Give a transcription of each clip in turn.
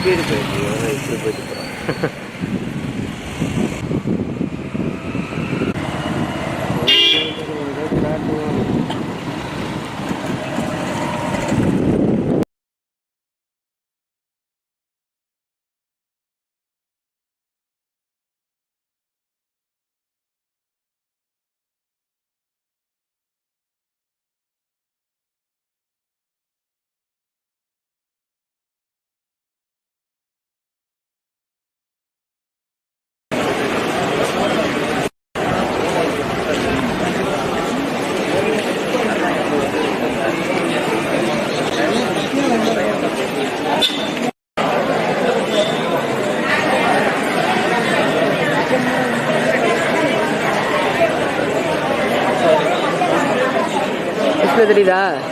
Speed போயிடுச்சு இவங்க இப்படி போயிட்டு போகிறான் டிஸ்பிளே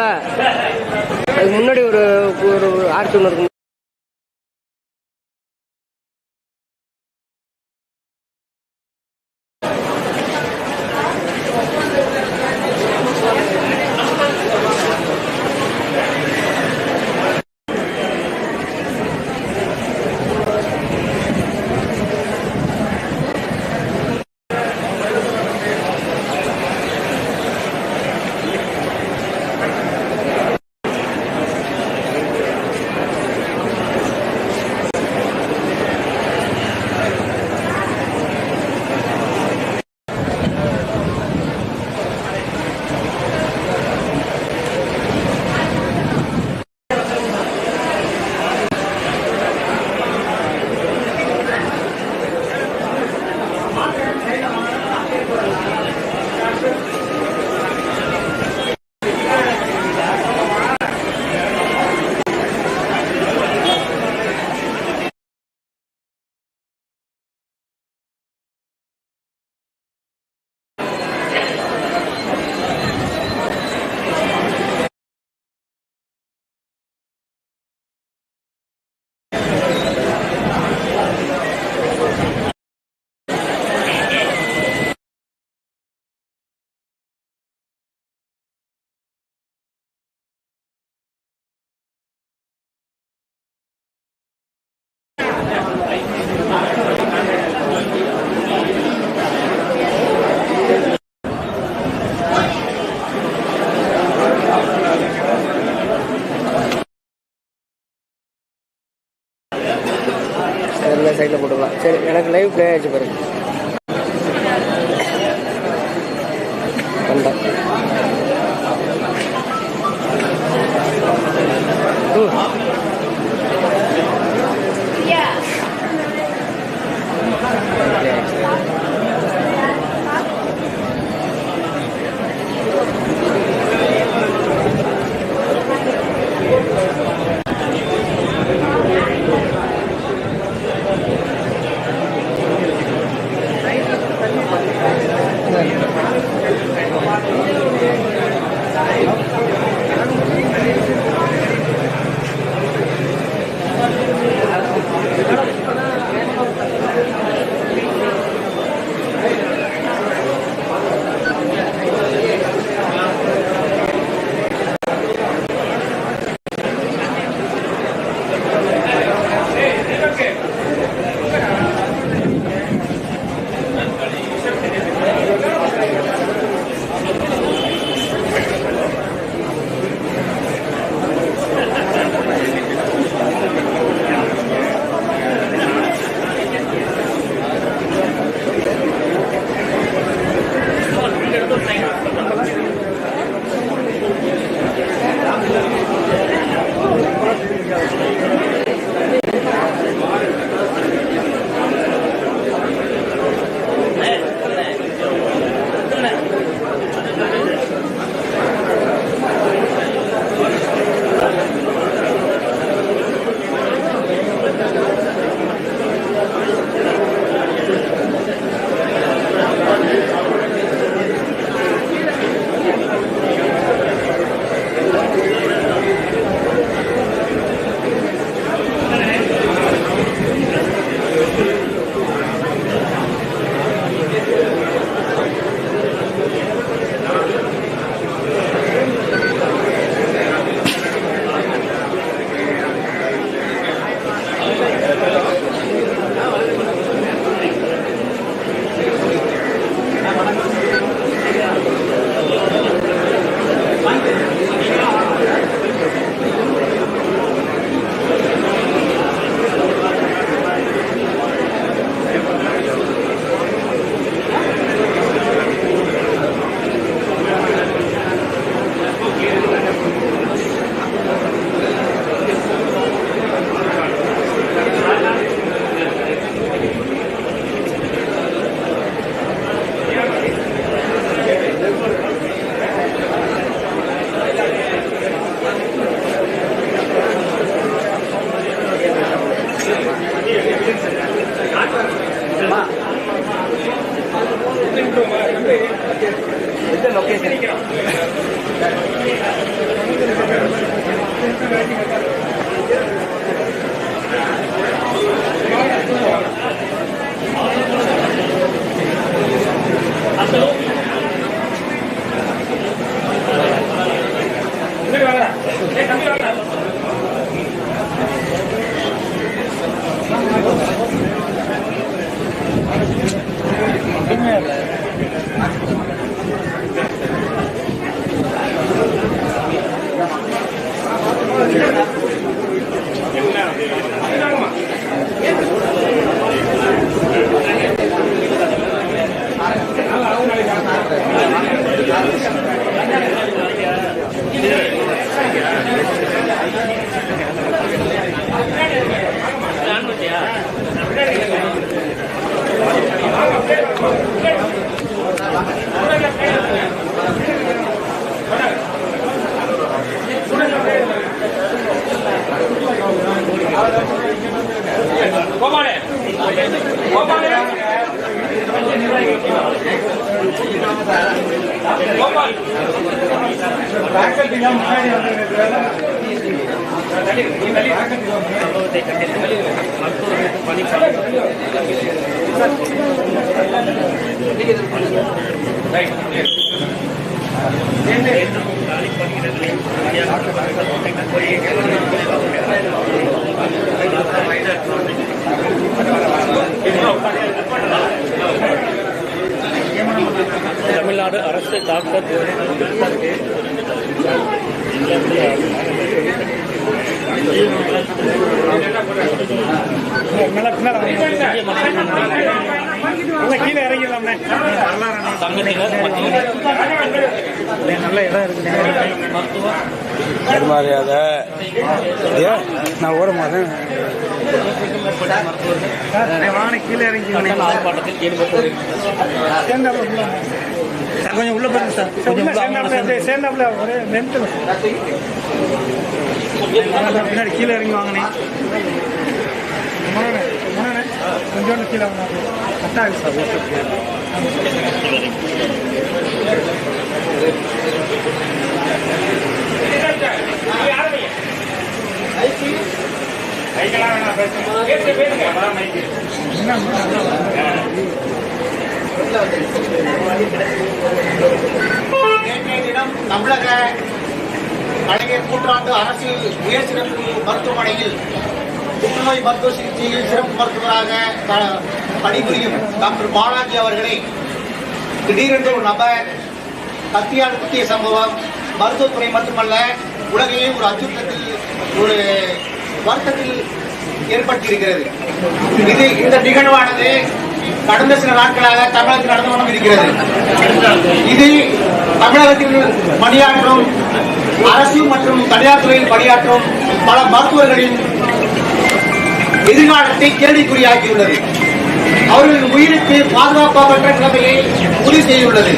போவோம்ல அதுக்கு முன்னாடி ஒரு ஒரு ஆர்ச்சி ஒன்று இருக்கும் சரி எனக்கு லைவ் ப்ளே ஆச்சு பாருங்க. தமிழ்நாடு அரசு டாக்டர் கீழே இறங்கிடலாம்ண்ணே சங்கத்தினர் மத்திய நல்ல இடம் இருக்கு ஏன் நான் ஓட மாட்டேன் கீழே இறங்கி ஆர்ப்பாட்டத்தில் ஈடுபட்டு சார் கொஞ்சம் உள்ள போயிருங்க சார். கொஞ்சம் சேர்ந்தாப்புல சேர்ந்தாப்புல ஒரே நிறுத்து பின்னாடி கீழே இறங்கி வாங்கினே கொஞ்சோண்டு கீழே வாங்க கட்டாகு சார் தினம் தமிழக கலைஞர் கூட்டாண்டு அரசு உயர் சிறப்பு மருத்துவமனையில் புற்றுநோய் மருத்துவ சிகிச்சையில் சிறப்பு மருத்துவராக க- பணிபுரியும் டாக்டர் பாலாஜி அவர்களை திடீரென்று ஒரு நபர் கத்தியால் குத்திய சம்பவம். மருத்துவத்துறை மட்டுமல்ல உலகையே ஒரு அச்சுறுத்தத்தில் ஒரு வருத்தத்தில் ஏற்பட்டிருக்கிறது. இது இந்த நிகழ்வானது கடந்த சில நாட்களாக தமிழகத்தில் நடந்து கொண்டு இருக்கிறது. இது தமிழகத்தில் பணியாற்றும் அரசு மற்றும் தனியார் துறையில் பணியாற்றும் பல மருத்துவர்களின் எதிர்காலத்தை கேள்விக்குறியாக்கியுள்ளது. அவர்களின் உயிருக்கு பாதுகாப்பற்ற நிலைமையை உறுதி செய்துள்ளது.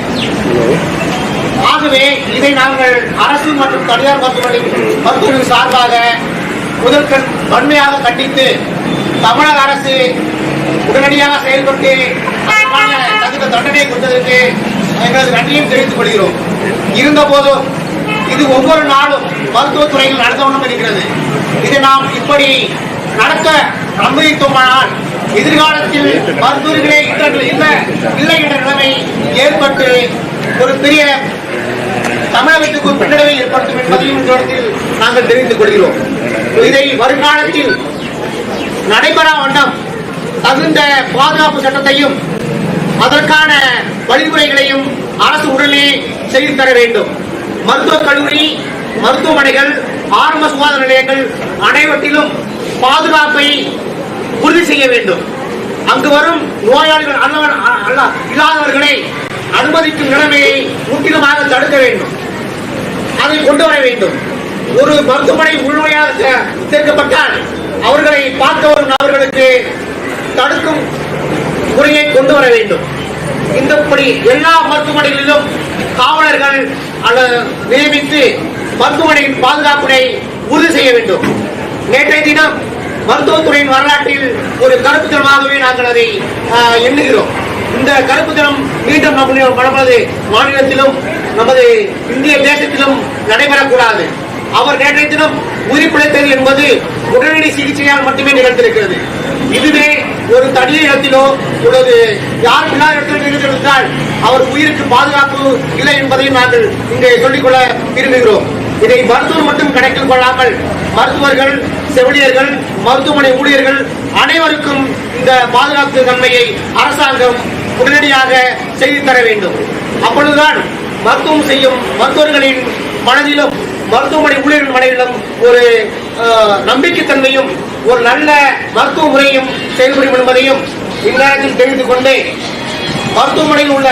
ஆகவே இதை நாங்கள் அரசு மற்றும் தனியார் மருத்துவமனை மருத்துவர்கள் சார்பாக முதற்கண் வன்மையாக கண்டித்து தமிழக அரசு உடனடியாக செயல்பட்டு தகுந்த தண்டனை கொடுத்ததற்கு எங்களது நன்றியும் தெரிவித்துக் கொள்கிறோம். இருந்தபோதும் இது ஒவ்வொரு நாளும் மருத்துவத்துறையில் நடந்து இருக்கிறது இதை நாம் இப்படி நடக்க அனுமதித்தோமானால் எதிர்காலத்தில் மருத்துவர்களே இவர்கள் இல்லை என்ற நிலைமை ஏற்பட்டு ஒரு பெரிய தமிழகத்துக்கு பின்னடைவை ஏற்படுத்தும் என்பதையும் இந்த இடத்தில் நாங்கள் தெரிவித்துக் கொள்கிறோம். இதை வருங்காலத்தில் நடைபெறா வண்ணம் தகுந்த பாதுகாப்பு சட்டத்தையும் அதற்கான வழிமுறைகளையும் அரசு உடனே செய்து தர வேண்டும். மருத்துவக் கல்லூரி மருத்துவமனைகள் ஆரம்ப சுகாதார நிலையங்கள் அனைவற்றிலும் பாதுகாப்பை உறுதி செய்ய வேண்டும். அங்கு வரும் நோயாளிகள் அல்லவன் இல்லாதவர்களை அனுமதிக்கும் நிலைமையை முற்றிலுமாக தடுக்க வேண்டும். அதை கொண்டு வர வேண்டும். ஒரு மருத்துவமனை முழுமையாக சேர்க்கப்பட்டால் அவர்களை பார்க்க வரும் நபர்களுக்கு தடுக்கும் முறையை கொண்டு வர வேண்டும். இந்தப்படி எல்லா மருத்துவமனைகளிலும் காவலர்கள் அல்லது நியமித்து மருத்துவமனையின் பாதுகாப்பினை உறுதி செய்ய வேண்டும். நேற்றைய தினம் மருத்துவத்துறையின் வரலாற்றில் ஒரு கருப்பு தினமாகவே நாங்கள் அதை எண்ணுகிறோம். இந்த கருப்பு தினம் மீண்டும் நம்முடைய நமது மாநிலத்திலும் நமது இந்திய தேசத்திலும் நடைபெறக்கூடாது. அவர் நேற்றைய தினம் உயிர்பிழைத்தது என்பது உடனடி சிகிச்சையால் மட்டுமே நிகழ்ந்திருக்கிறது. இதுவே ஒரு தனி இடத்திலோ ஒரு யார் இல்லாத இடத்தில் நிகழ்ந்திருந்தால் அவர் உயிருக்கு பாதுகாப்பு இல்லை என்பதையும் நாங்கள் இங்கே சொல்லிக்கொள்ள விரும்புகிறோம். இதை மருத்துவர் மட்டும் கணக்கில் கொள்ளாமல் மருத்துவர்கள் செவிலியர்கள் மருத்துவமனை ஊழியர்கள் அனைவருக்கும் இந்த பாதுகாப்பு தன்மையை அரசாங்கம் உடனடியாக செய்து தர வேண்டும். அப்பொழுதுதான் மருத்துவம் செய்யும் மருத்துவர்களின் மனதிலும் மருத்துவமனை ஊழியர்கள் மனதிலும் ஒரு நம்பிக்கைத்தன்மையும் ஒரு நல்ல மருத்துவ முறையும் செயல்படும் என்பதையும் இந்நேரத்தில் தெரிந்து கொண்டு மருத்துவமனையில் உள்ள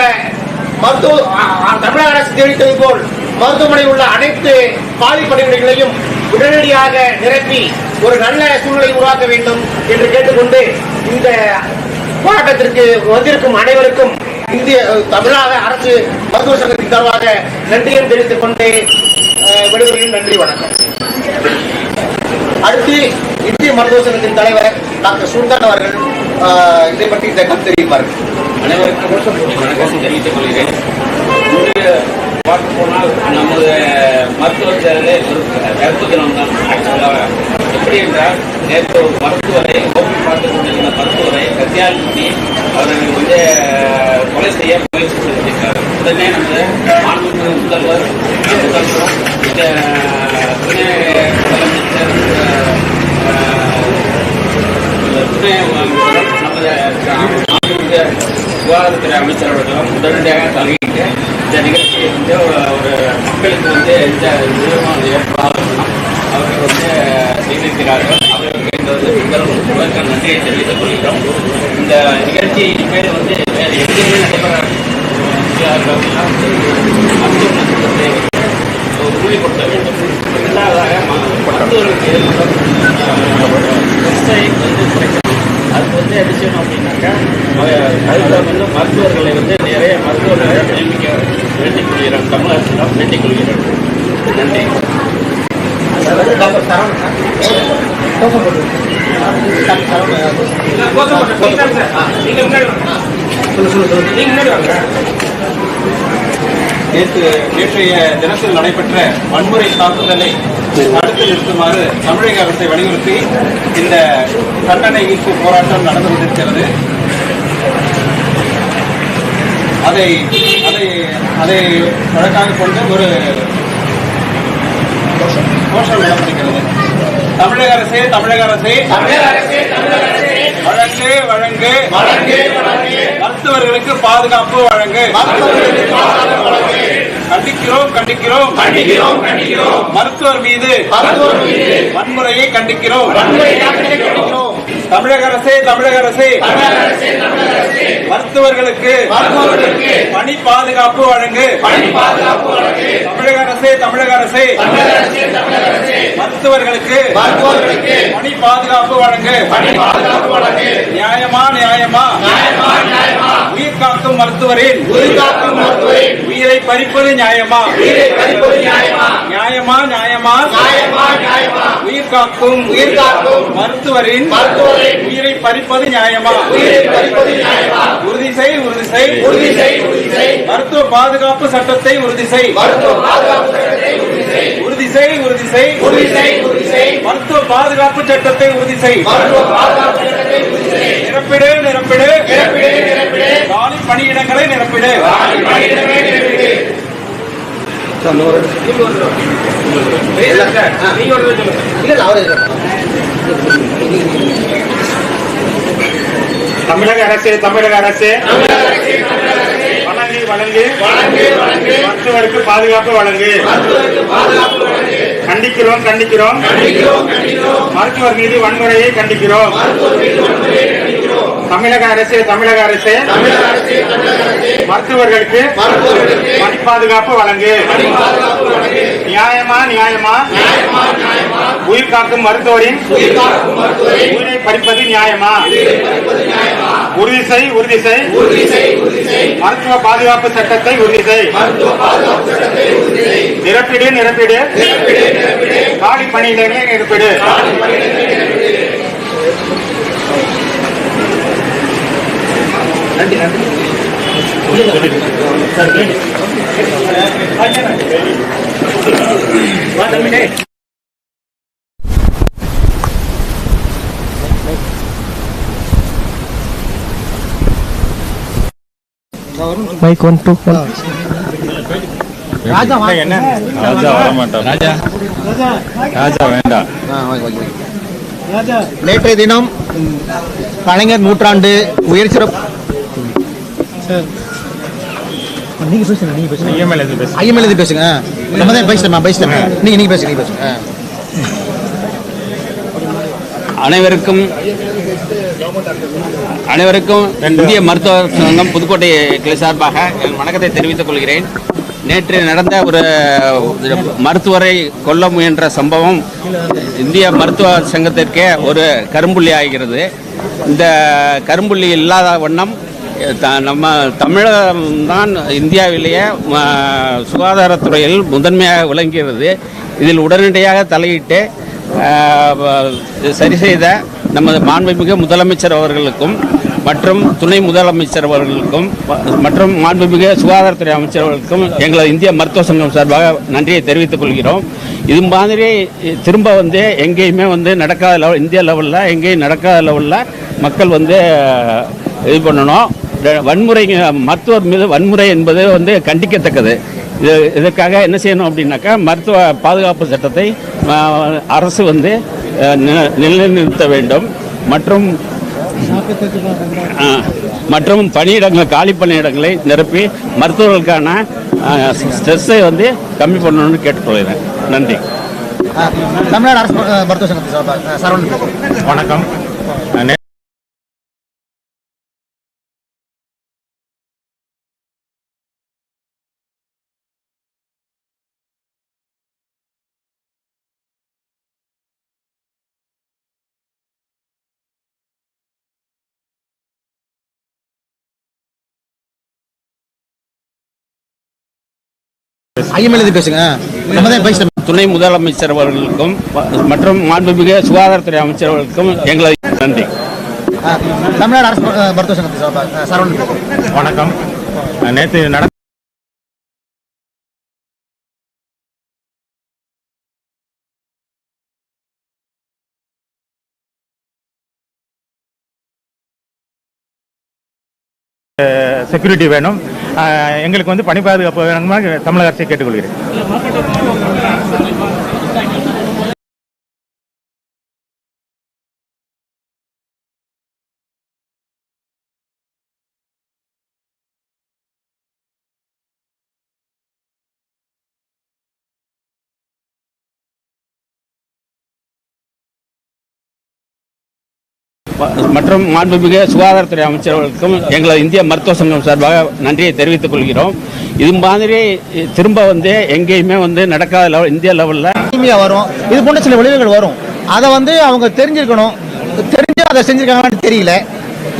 மருத்துவ தமிழக அரசு தெரிவித்தது போல் மருத்துவமனை உள்ள அனைத்து காலி பணியிடங்களையும் உடனடியாக நிரப்பி ஒரு நல்ல சூழ்நிலை உருவாக்க வேண்டும் என்று கேட்டுக்கொண்டு இந்த போராட்டத்திற்கு வந்திருக்கும் அனைவருக்கும் இந்திய தமிழக அரசு மருத்துவ சங்கத்தின் சார்பாக நன்றியும் தெரிவித்துக் கொண்டு அஹ், நன்றி வணக்கம். அடுத்து இந்திய மருத்துவ சங்கத்தின் தலைவர் டாக்டர் சுல்தான் அவர்கள் இதை பற்றி இந்த கருத்து தெரிவிப்பார்கள். அனைவருக்கும் வணக்கம். தெரிவித்துக் கொள்கிறேன். பார்க்க போனால் நமது மருத்துவ ஒரு கருப்பு தினம் தான் ஆக்சுவலாக எப்படி என்றால் நேற்று ஒரு மருத்துவரை ஓபி பார்த்துக் கொண்டிருந்த மருத்துவரை கத்தியால் பண்ணி அவர்கள் வந்து கொலை செய்ய முயற்சி செய்திருக்கிறார் உடனே நமது மாண்புமிகு முதல்வர் முதல்வரும் இந்த துணை முதலமைச்சர் துணை நமது மாண்புமிகு சுகாதாரத்துறை அமைச்சர் அவர்களும் உடனடியாக தலையிட்டு இந்த நிகழ்ச்சியை வந்து ஒரு மக்களுக்கு வந்து எந்த விதமான ஏற்பாடும் அவர்கள் வந்து செய்திருக்கிறார்கள் அவர்களுக்கு எங்களது எங்கள் முதற்க நன்றியை தெரிவித்துக் கொள்கிறோம் இந்த நிகழ்ச்சி இனிமேல் வந்து வேறு எதுவுமே நடைபெற முடியாதவர்கள் மருத்துவ உறுதிப்படுத்த வேண்டும் இரண்டாவதாக மருத்துவர்களுக்கு ஏற்படும் வந்து குறைக்கணும் அது வந்து என்ன செய்யணும் அப்படின்னாக்கா அதில் அதுக்கு வந்து மருத்துவர்களை வந்து நிறைய மருத்துவ நியமிக்க வேண்டிக் கொள்கிறோம் தமிழக அரசிடம் வேண்டிக் கொள்கிறோம் நன்றி டாக்டர் சரவணன் நேற்று நேற்றைய தினத்தில் நடைபெற்ற வன்முறை தாக்குதலை தடுத்து நிறுத்துமாறு தமிழக அரசை வலியுறுத்தி இந்த கண்டன ஈர்ப்பு போராட்டம் நடந்து கொண்டிருக்கிறது. அதை அதை அதை வழக்காக கொண்டு ஒரு கோஷம் நடந்திருக்கிறது. தமிழக அரசே தமிழக அரசே வழங்கு வழங்கு. மருத்துவர்களுக்கு பாதுகாப்பு வழங்கு. கண்டிக்கிறோம் கண்டிக்கிறோம். கண்டிக்கிறோம் கண்டிக்கிறோம். மருத்துவர் மீது வன்முறையை கண்டிக்கிறோம். தமிழக அரசே தமிழக அரசே. மருத்துவர்களுக்கு பணி பாதுகாப்பு வழங்கு. தமிழக அரசே தமிழக அரசே. மருத்துவர்களுக்கு பணி பாதுகாப்பு வழங்கு. நியாயமா நியாயமா? உயிர் காக்கும் மருத்துவரின் உயிரை பறிப்பது நியாயமா? நியாயமா? நியாயமா உயிர் காக்கும் உயிர் காக்கும் மருத்துவரின் உயிரை பறிப்பது நியாயமா? உறுதி செய் உறுதி செய். உறுதி செய் மருத்துவ பாதுகாப்பு சட்டத்தை உறுதி செய். உறுதி செய். உறுதி செய் உறுதி செய். உறுதி செய் மருத்துவ பாதுகாப்பு சட்டத்தை உறுதி செய். நிரப்பிடு நிரப்பிடு. காலி பணியிடங்களை நிரப்பிடு. தமிழக அரசு தமிழக அரசு. வழங்கி வழங்கு மருத்துவருக்கு பாதுகாப்பு வழங்கு. கண்டிக்கிறோம் கண்டிக்கிறோம். மருத்துவர் மீது வன்முறையை கண்டிக்கிறோம். தமிழக அரசு தமிழக அரசு. மருத்துவர்களுக்கு பணி பாதுகாப்பு வழங்கு. நியாயமா நியாயமா? உயிர் காக்கும் மருத்துவரின் உயிரை பறிப்பது நியாயமா? உறுதி செய் உறுதி செய். மருத்துவ பாதுகாப்பு சட்டத்தை உறுதி செய். நிரப்பிடு நிரப்பிடு. காலி பணியிடங்களை நிரப்பிடு. மைக் ஒன் டூ ஒன் என்ன ராஜா வர ராஜா ராஜா வேண்டாம் நேற்றைய தினம் கலைஞர் நூற்றாண்டு உயர் சிறப்பு நீங்க பேசுங்க நீங்க பேசுங்க. ஐஎம்எல் எது பேச ஐஎம்எல் எது பேசுங்க நம்ம தான் பேசிட்டோம் பேசிட்டோம் நீங்க நீங்க பேசுங்க நீங்க பேசுங்க அனைவருக்கும் அனைவருக்கும் இந்திய மருத்துவ சங்கம் புதுக்கோட்டை கிளை சார்பாக என் வணக்கத்தை தெரிவித்துக் கொள்கிறேன். நேற்று நடந்த ஒரு மருத்துவரை கொல்ல முயன்ற சம்பவம் இந்திய மருத்துவ சங்கத்திற்கே ஒரு கரும்புள்ளி ஆகிறது. இந்த கரும்புள்ளி இல்லாத வண்ணம் நம்ம தமிழகம் தான் இந்தியாவிலேயே சுகாதாரத்துறையில் முதன்மையாக விளங்குகிறது. இதில் உடனடியாக தலையிட்டு சரி செய்த நமது மாண்புமிகு முதலமைச்சர் அவர்களுக்கும் மற்றும் துணை முதலமைச்சர் அவர்களுக்கும் மற்றும் மாண்புமிகு சுகாதாரத்துறை அமைச்சர் அவர்களுக்கும் எங்களது இந்திய மருத்துவ சங்கம் சார்பாக நன்றியை தெரிவித்துக் கொள்கிறோம். இது மாதிரி திரும்ப வந்து எங்கேயுமே வந்து நடக்காத லெவல் இந்திய லெவலில் எங்கேயும் நடக்காத லெவலில் மக்கள் வந்து இது பண்ணணும். வன்முறை மருத்துவர் மீது வன்முறை என்பது வந்து கண்டிக்கத்தக்கது. இது இதற்காக என்ன செய்யணும் அப்படின்னாக்கா மருத்துவ பாதுகாப்பு சட்டத்தை அரசு வந்து நிலைநிறுத்த வேண்டும். மற்றும் மற்றும் பணியிடங்கள் காலி பணியிடங்களை நிரப்பி மருத்துவர்களுக்கான ஸ்ட்ரெஸ்ஸை வந்து கம்மி பண்ணணும்னு கேட்டுக்கொள்கிறேன். நன்றி. தமிழ்நாடு அரசு மருத்துவ சங்கத்தை சார்பாக சரவணன். பேசுறேன். வணக்கம். பேசுங்க. தான் பேசிட்டோம் துணை முதலமைச்சர் அவர்களுக்கும் மற்றும் மாண்புமிகு சுகாதாரத்துறை அமைச்சர் அவர்களுக்கும் எங்களது நன்றி. தமிழ்நாடு அரசு மருத்துவ சங்கத்தை சார்பாக சரவணன் பேசுறேன். வணக்கம். நேற்று நட செக்யூரிட்டி வேணும். எங்களுக்கு வந்து பணி பாதுகாப்பு வேணுமா தமிழக அரசை கேட்டுக்கொள்கிறேன். மற்றும் மாண்புமிகு சுகாதாரத்துறை அமைச்சர் அவர்களுக்கும் எங்களது இந்திய மருத்துவ சங்கம் சார்பாக நன்றியை தெரிவித்துக் கொள்கிறோம். இது மாதிரி திரும்ப வந்து எங்கேயுமே வந்து நடக்காத லெவல் இந்திய லெவலில் வரும். இது போன்ற சில விளைவுகள் வரும். அதை வந்து அவங்க தெரிஞ்சிருக்கணும். தெரிஞ்சு அதை செஞ்சிருக்காங்கன்னு தெரியல.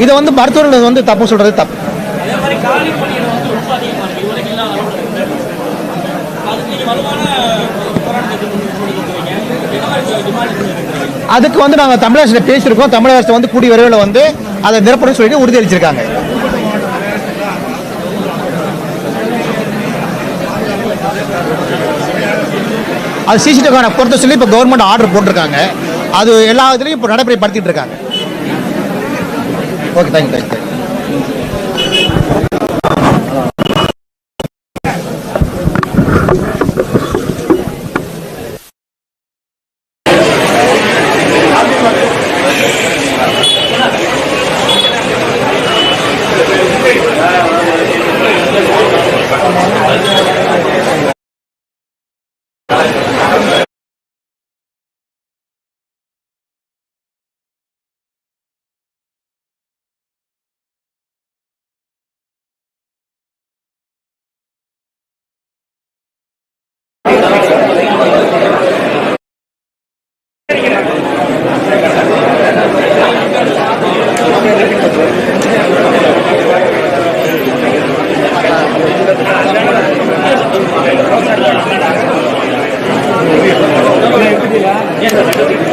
இதை வந்து மருத்துவர்கள் வந்து தப்பு சொல்றது தப்பு. அதுக்கு வந்து நாங்க தமிழக பேசியிருக்கோம். தமிழக வந்து கூடிய விரைவில் வந்து அதை நிரப்பணும் சொல்லிட்டு உறுதியளிச்சிருக்காங்க. அது சிசிடிவி பொறுத்த சொல்லி இப்போ கவர்மெண்ட் ஆர்டர் போட்டிருக்காங்க. அது எல்லா இதுலையும் இப்போ நடைமுறைப்படுத்திட்டு இருக்காங்க. ஓகே தேங்க்யூ தேங்க்யூ தினம்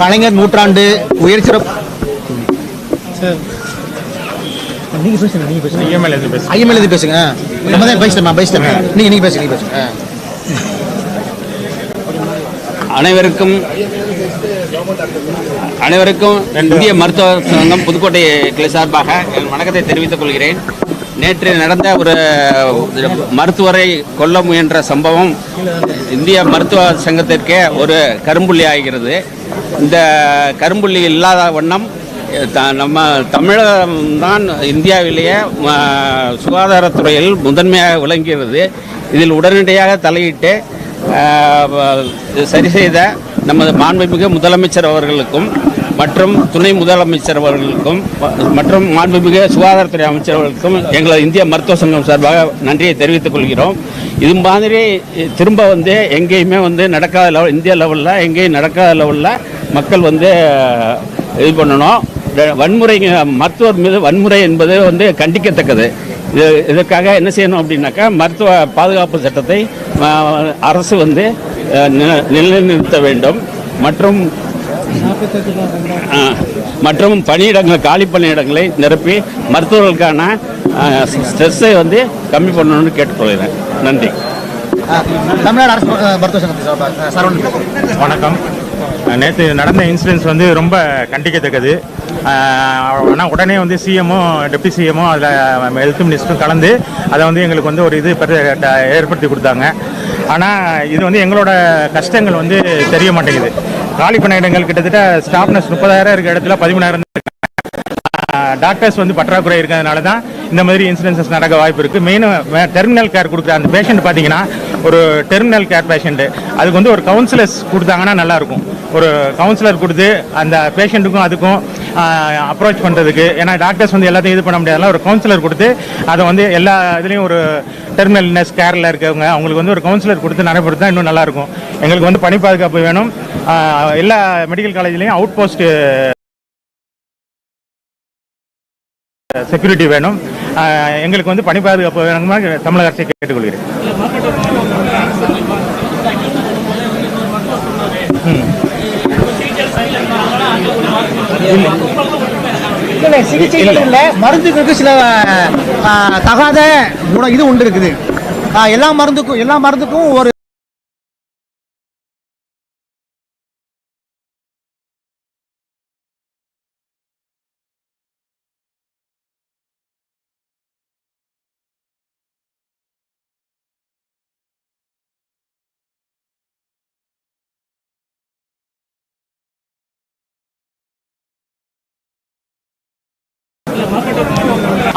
கலைஞர் நூற்றாண்டு உயர் சிறப்பு. நீங்க பேசுங்க நீங்க பேசுங்க. ஐஎம்எல் எது பேசுங்க. நம்ம தான் பேசிட்டோம் பேசிட்டோம் நீங்க நீங்க பேசுங்க நீங்க பேசுங்க. அனைவருக்கும் அனைவருக்கும் இந்திய மருத்துவ சங்கம் புதுக்கோட்டை கிளை சார்பாக என் வணக்கத்தை தெரிவித்துக் கொள்கிறேன். நேற்று நடந்த ஒரு மருத்துவரை கொல்ல முயன்ற சம்பவம் இந்திய மருத்துவ சங்கத்திற்கே ஒரு கரும்புள்ளி ஆகிறது. இந்த கரும்புள்ளி இல்லாத வண்ணம் த- நம்ம தமிழகம் தான் இந்தியாவிலேயே சுகாதாரத்துறையில் முதன்மையாக விளங்குகிறது. இதில் உடனடியாக தலையிட்டு சரி செய்த நமது மாண்புமிகு முதலமைச்சர் அவர்களுக்கும் மற்றும் துணை முதலமைச்சர் அவர்களுக்கும் மற்றும் மாண்புமிகு சுகாதாரத்துறை அமைச்சர் அவர்களுக்கும் எங்களது இந்திய மருத்துவ சங்கம் சார்பாக நன்றியை தெரிவித்துக் கொள்கிறோம். இது மாதிரி திரும்ப வந்து எங்கேயுமே வந்து நடக்காத லெவல் இந்திய லெவலில் எங்கேயும் நடக்காத லெவலில் மக்கள் வந்து இது பண்ணணும். வன்முறை மருத்துவர் மீது வன்முறை என்பது வந்து கண்டிக்கத்தக்கது. இது இதற்காக என்ன செய்யணும் அப்படின்னாக்கா மருத்துவ பாதுகாப்பு சட்டத்தை அரசு வந்து நிலைநிறுத்த வேண்டும். மற்றும் மற்றும் பணியிடங்கள் காலி பணியிடங்களை நிரப்பி மருத்துவர்களுக்கான ஸ்ட்ரெஸ்ஸை வந்து கம்மி பண்ணணும்னு கேட்டுக்கொள்கிறேன். நன்றி. தமிழ்நாடு அரசு மருத்துவ சங்கத்தின் வணக்கம். நேற்று நடந்த இன்சிடென்ட்ஸ் வந்து ரொம்ப கண்டிக்கத்தக்கது. ஆனால் உடனே வந்து சிஎம்மும் டெப்டி சிஎம்மும் அதில் ஹெல்த் மினிஸ்டரும் கலந்து அதை வந்து எங்களுக்கு வந்து ஒரு இது ஏற்படுத்தி கொடுத்தாங்க. ஆனால் இது வந்து எங்களோட கஷ்டங்கள் வந்து தெரிய மாட்டேங்குது. காலி பணியிடங்கள் கிட்டத்தட்ட ஸ்டாஃப்னஸ் முப்பதாயிரம் இருக்க இடத்துல பதிமூணாயிரம் டாக்டர்ஸ் வந்து பற்றாக்குறை இருக்கிறதுனால தான் இந்த மாதிரி இன்சிடென்சஸ் நடக்க வாய்ப்பு இருக்குது மெயினாக டெர்மினல் கேர் கொடுக்குற அந்த பேஷண்ட் பார்த்தீங்கன்னா ஒரு டெர்மினல் கேர் பேஷண்ட்டு அதுக்கு வந்து ஒரு கவுன்சிலர்ஸ் கொடுத்தாங்கன்னா நல்லாயிருக்கும். ஒரு கவுன்சிலர் கொடுத்து அந்த பேஷண்ட்டுக்கும் அதுக்கும் அப்ரோச் பண்ணுறதுக்கு ஏன்னா டாக்டர்ஸ் வந்து எல்லாத்தையும் இது பண்ண முடியாதுல ஒரு கவுன்சிலர் கொடுத்து அதை வந்து எல்லா இதுலேயும் ஒரு டெர்மினல்னஸ் கேரில் இருக்கவங்க அவங்களுக்கு வந்து ஒரு கவுன்சிலர் கொடுத்து நடைபெறுத்தா இன்னும் நல்லாயிருக்கும். எங்களுக்கு வந்து பணி பாதுகாப்பு வேணும். எல்லா மெடிக்கல் காலேஜ்லேயும் அவுட் போஸ்ட்டு செக்யூரிட்டி வேணும். எங்களுக்கு வந்து பணி பாதுகாப்பு வேணுமா தமிழக அரசை கேட்டுக்கொள்கிறேன். மருந்துகளுக்கு சில தகாத இது உண்டு இருக்குது. எல்லா மருந்துக்கும் எல்லா மருந்துக்கும் ஒரு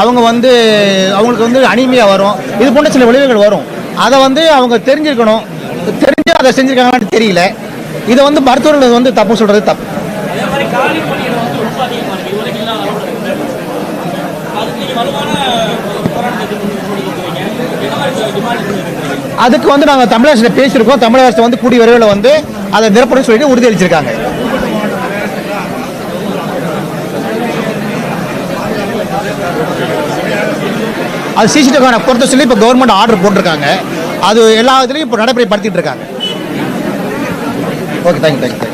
அவங்க வந்து அவங்களுக்கு வந்து அனிமையாக வரும். இது போன்ற சில விளைவுகள் வரும். அதை வந்து அவங்க தெரிஞ்சிருக்கணும். தெரிஞ்சு அதை செஞ்சுருக்காங்கன்னு தெரியல. இதை வந்து மருத்துவர்கள் வந்து தப்பு சொல்கிறது தப்பு. அதுக்கு வந்து நாங்கள் தமிழக அரசு பேசியிருக்கோம். தமிழக அரசு வந்து கூடிய விரைவில் வந்து அதை நிரப்பணும் சொல்லிட்டு உறுதியளிச்சிருக்காங்க. அது சிசிடிவிக்கான பொறுத்த சொல்லி இப்போ கவர்மெண்ட் ஆர்டர் போட்டிருக்காங்க. அது எல்லா இதுலேயும் இப்போ நடைமுறைப்படுத்திட்டு இருக்காங்க. Okay thank you thank you